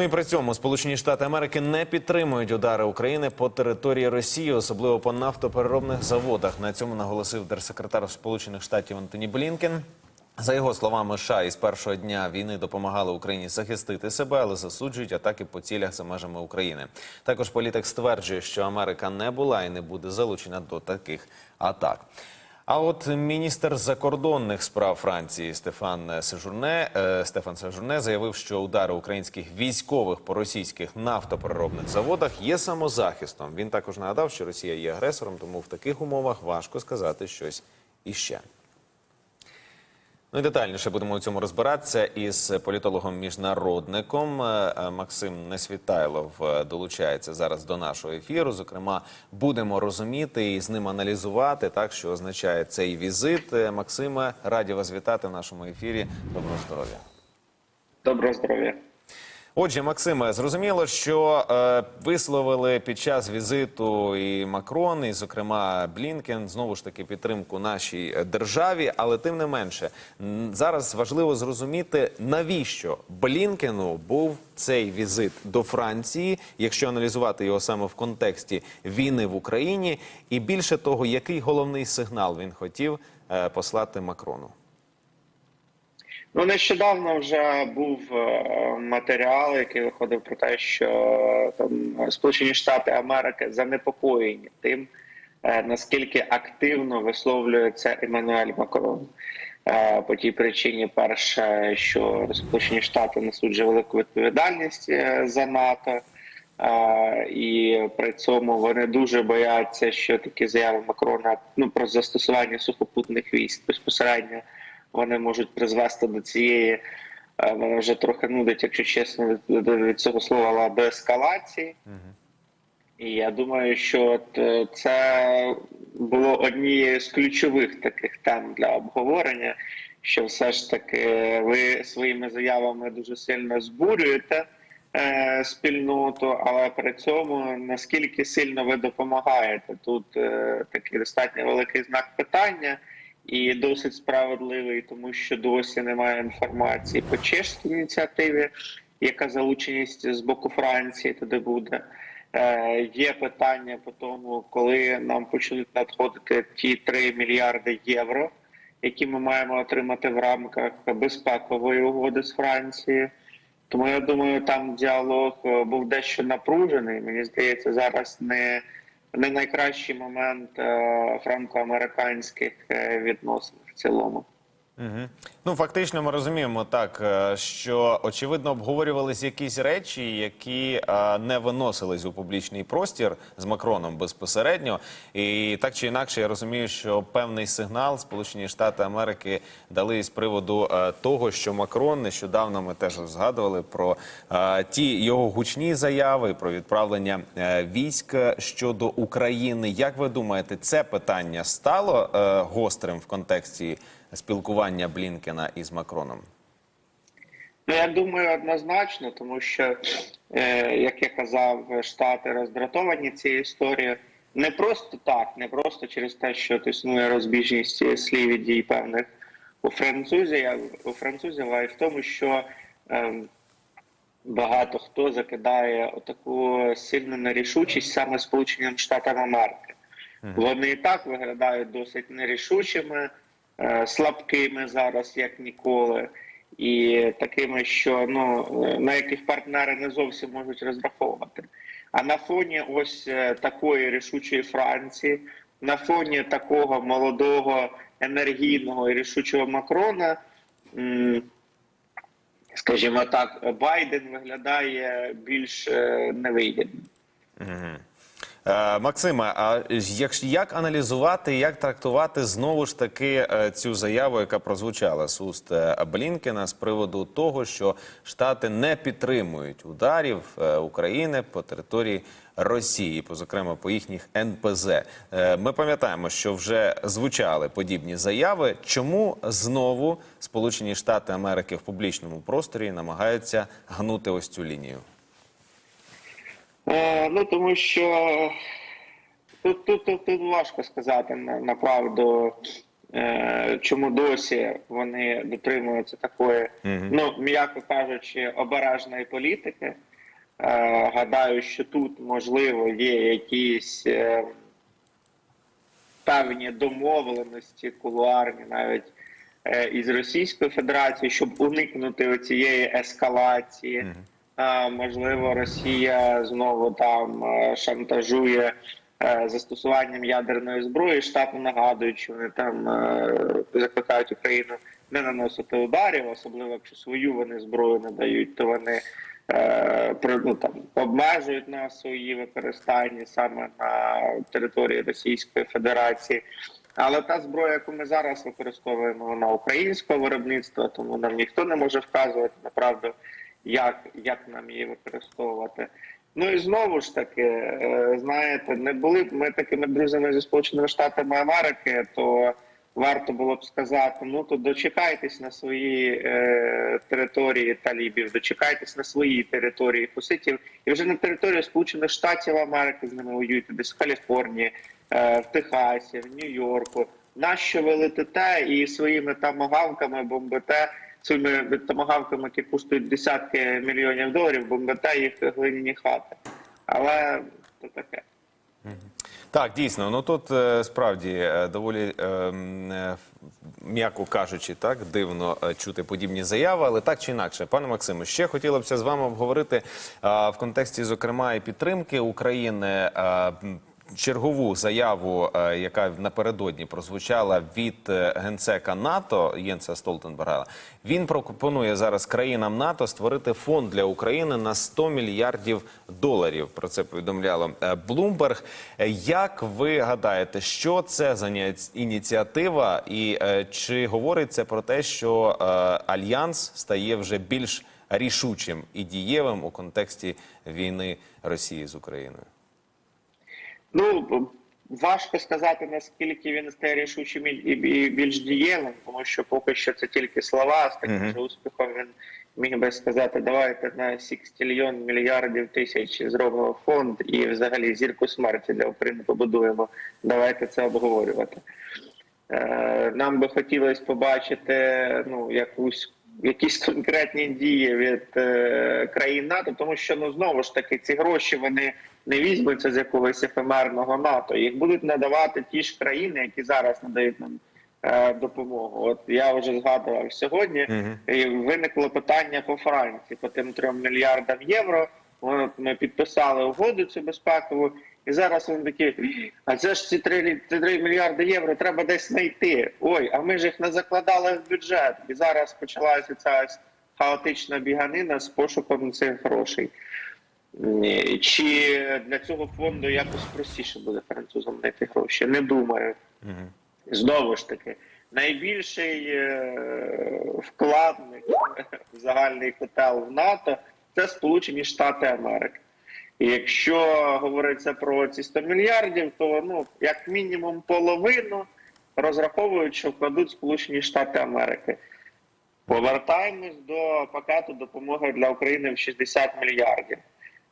Ну і при цьому Сполучені Штати Америки не підтримують удари України по території Росії, особливо по нафтопереробних заводах. На цьому наголосив держсекретар Сполучених Штатів Антоні Блінкен. За його словами, США із першого дня війни допомагали Україні захистити себе, але засуджують атаки по цілях за межами України. Також політик стверджує, що Америка не була і не буде залучена до таких атак. А от міністр закордонних справ Франції Стефан Сежурне е, Стефан Сежурне заявив, що удари українських військових по російських нафтопереробних заводах є самозахистом. Він також нагадав, що Росія є агресором, тому в таких умовах важко сказати щось іще. Ну і детальніше будемо у цьому розбиратися із політологом-міжнародником Е, е, Максим Несвітайлов е, долучається зараз до нашого ефіру. Зокрема, будемо розуміти і з ним аналізувати, так що означає цей візит. Максиме, раді вас вітати в нашому ефірі. Доброго здоров'я. Доброго здоров'я. Отже, Максиме, зрозуміло, що е, висловили під час візиту і Макрон, і, зокрема, Блінкен, знову ж таки підтримку нашій державі. Але тим не менше, зараз важливо зрозуміти, навіщо Блінкену був цей візит до Франції, якщо аналізувати його саме в контексті війни в Україні, і більше того, який головний сигнал він хотів е, послати Макрону. Ну нещодавно вже був е, матеріал, який виходив про те, що е, там Сполучені Штати Америки занепокоєні тим, е, наскільки активно висловлюється Еммануель Макрон. По тій причині, перше, що Сполучені Штати несуть вже велику відповідальність за НАТО. І при цьому вони дуже бояться, що такі заяви Макрона ну про застосування сухопутних військ безпосередньо вони можуть призвести до цієї. Мене вже трохи нудить, якщо чесно, від, від цього слова але до ескалації. І я думаю, що е, це було однією з ключових таких тем для обговорення, що все ж таки ви своїми заявами дуже сильно збурюєте е, спільноту, але при цьому наскільки сильно ви допомагаєте? Тут е, такий достатньо великий знак питання. І досить справедливий, тому що досі немає інформації по чешській ініціативі, яка залученість з боку Франції туди буде. Е, є питання по тому, коли нам почнуть надходити ті 3 мільярди євро, які ми маємо отримати в рамках безпекової угоди з Францією. Тому я думаю, там діалог е, був дещо напружений. Мені здається, зараз не, не найкращий момент е, франко-американських е, відносин в цілому. Угу. Ну фактично, ми розуміємо так, е, що очевидно обговорювалися якісь речі, які е, не виносились у публічний простір з Макроном безпосередньо. І так чи інакше, я розумію, що певний сигнал Сполучені Штати Америки дали з приводу е, того, що Макрон нещодавно ми теж згадували про ті його гучні заяви про відправлення військ щодо України. Як ви думаєте, це питання стало гострим в контексті? Спілкування Блінкена із Макроном? Ну, я думаю, однозначно, тому що, е, як я казав, штати роздратовані цією історією. Не просто так, не просто через те, що існує розбіжність слів і дій певних у французів, у французів, а й в тому, що е, багато хто закидає таку сильну нерішучість саме Сполученим Штатам Америки. Вони і так виглядають досить нерішучими. Е, слабкими зараз, як ніколи, і такими, що ну на яких партнери не зовсім можуть розраховувати. А на фоні ось е, такої рішучої Франції, на фоні такого молодого, енергійного і рішучого Макрона, скажімо так, Байден виглядає більш е, невигідним. Е, Максиме, а як, як аналізувати, як трактувати знову ж таки е, цю заяву, яка прозвучала з уст е, Блінкена з приводу того, що Штати не підтримують ударів України по території Росії, по зокрема по їхніх НПЗ? Ми пам'ятаємо, що вже звучали подібні заяви. Чому знову Сполучені Штати Америки в публічному просторі намагаються гнути ось цю лінію? Е, ну тому що тут, тут, тут, тут важко сказати на, направду, е, чому досі вони дотримуються такої, ну м'яко кажучи, обережної політики. Гадаю, що тут можливо є якісь е, певні домовленості кулуарні навіть е, із Російською Федерацією, щоб уникнути цієї ескалації. А, можливо, Росія знову там е, шантажує е, застосуванням ядерної зброї. Штати нагадують, що вони там е, закликають Україну не наносити ударів, особливо якщо свою вони зброю не дають, то вони ну, там, обмежують нас у її використанні саме на території Російської Федерації. Але та зброя, яку ми зараз використовуємо, вона українського виробництва, тому нам ніхто не може вказувати направду, як, як нам її використовувати. Ну і знову ж таки, е, знаєте, не були б ми такими друзями зі Сполученими Штатами Америки, то варто було б сказати: ну то дочекайтесь на своїй е, території талібів, дочекайтесь на своїй території хуситів, і вже на території Сполучених Штатів Америки з ними воюєте, десь в Каліфорнії, е, в Техасі, в Нью-Йорку. Нащо ви летите і своїми тамагавками бомбите своїми тамагавками, які коштують десятки мільйонів доларів, бомбите їх глиняні хати. Але то таке. Так, дійсно, ну тут е, справді е, доволі е, м, е, м'яко кажучи, так дивно чути подібні заяви, але так чи інакше, пане Максиме, ще хотілося б з вами обговорити в контексті, зокрема, і підтримки України. Чергову заяву, е, яка напередодні прозвучала від е, генсека НАТО Єнса Столтенберга, він пропонує зараз країнам НАТО створити фонд для України на 100 мільярдів доларів. Про це повідомляло Bloomberg. Е, Як ви гадаєте, що це за ініціатива, і чи говорить це про те, що альянс стає вже більш рішучим і дієвим у контексті війни Росії з Україною? Ну важко сказати наскільки він стає рішучим і- більш дієвим, тому що поки що це тільки слова. З таким Мгм. же успіхом він міг би сказати, давайте на сікстільйон мільярдів тисяч зробимо фонд і взагалі зірку смерті для України побудуємо. Давайте це обговорювати. Е, Нам би хотілося побачити ну якусь якісь конкретні дії від е, країн НАТО, тому що ну знову ж таки ці гроші вони не візьмуться з якогось ефемерного НАТО. Їх будуть надавати ті ж країни, які зараз надають нам е, допомогу. От я вже згадував сьогодні. Мгм. І виникло питання по Франції по тим трьом мільярдам євро. От ми підписали угоду цю безпекову, і зараз вони такі, а це ж ці 3, 3 мільярди євро треба десь знайти. Ой, а ми ж їх не закладали в бюджет. І зараз почалася ця хаотична біганина з пошуком цих грошей. Чи для цього фонду якось простіше буде французам знайти гроші? Не думаю. Знову ж таки, найбільший е, вкладник в загальний котел в НАТО це Сполучені Штати Америки. Якщо говориться про ці 100 мільярдів, то ну як мінімум половину розраховують, що вкладуть Сполучені Штати Америки. Повертаємось до пакету допомоги для України в 60 мільярдів.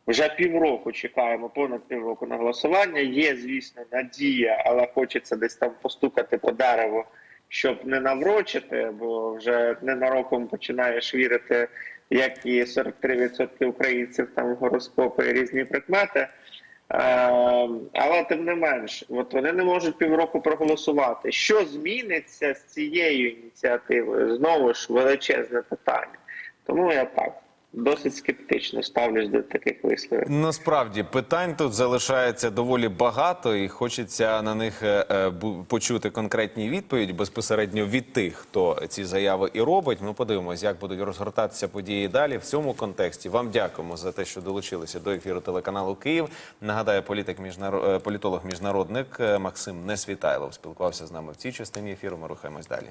Вже півроку чекаємо, понад півроку на голосування. Є, звісно, надія, але хочеться десь там постукати по дереву, щоб не наврочити, бо вже ненароком починаєш вірити, як і 43% українців там гороскопи і різні прикмети. Е, але тим не менш, от вони не можуть півроку проголосувати. Що зміниться з цією ініціативою? Знову ж величезне питання. Тому я так досить скептично ставлюсь до таких висловів. Насправді питань тут залишається доволі багато, і хочеться на них е, е, почути конкретні відповіді безпосередньо від тих, хто ці заяви і робить. Ми подивимося, як будуть розгортатися події далі. В цьому контексті вам дякуємо за те, що долучилися до ефіру телеканалу Київ. Нагадаю, політик міжнаро- е, політолог міжнародник Максим Несвітайлов спілкувався з нами в цій частині ефіру. Ми рухаємось далі.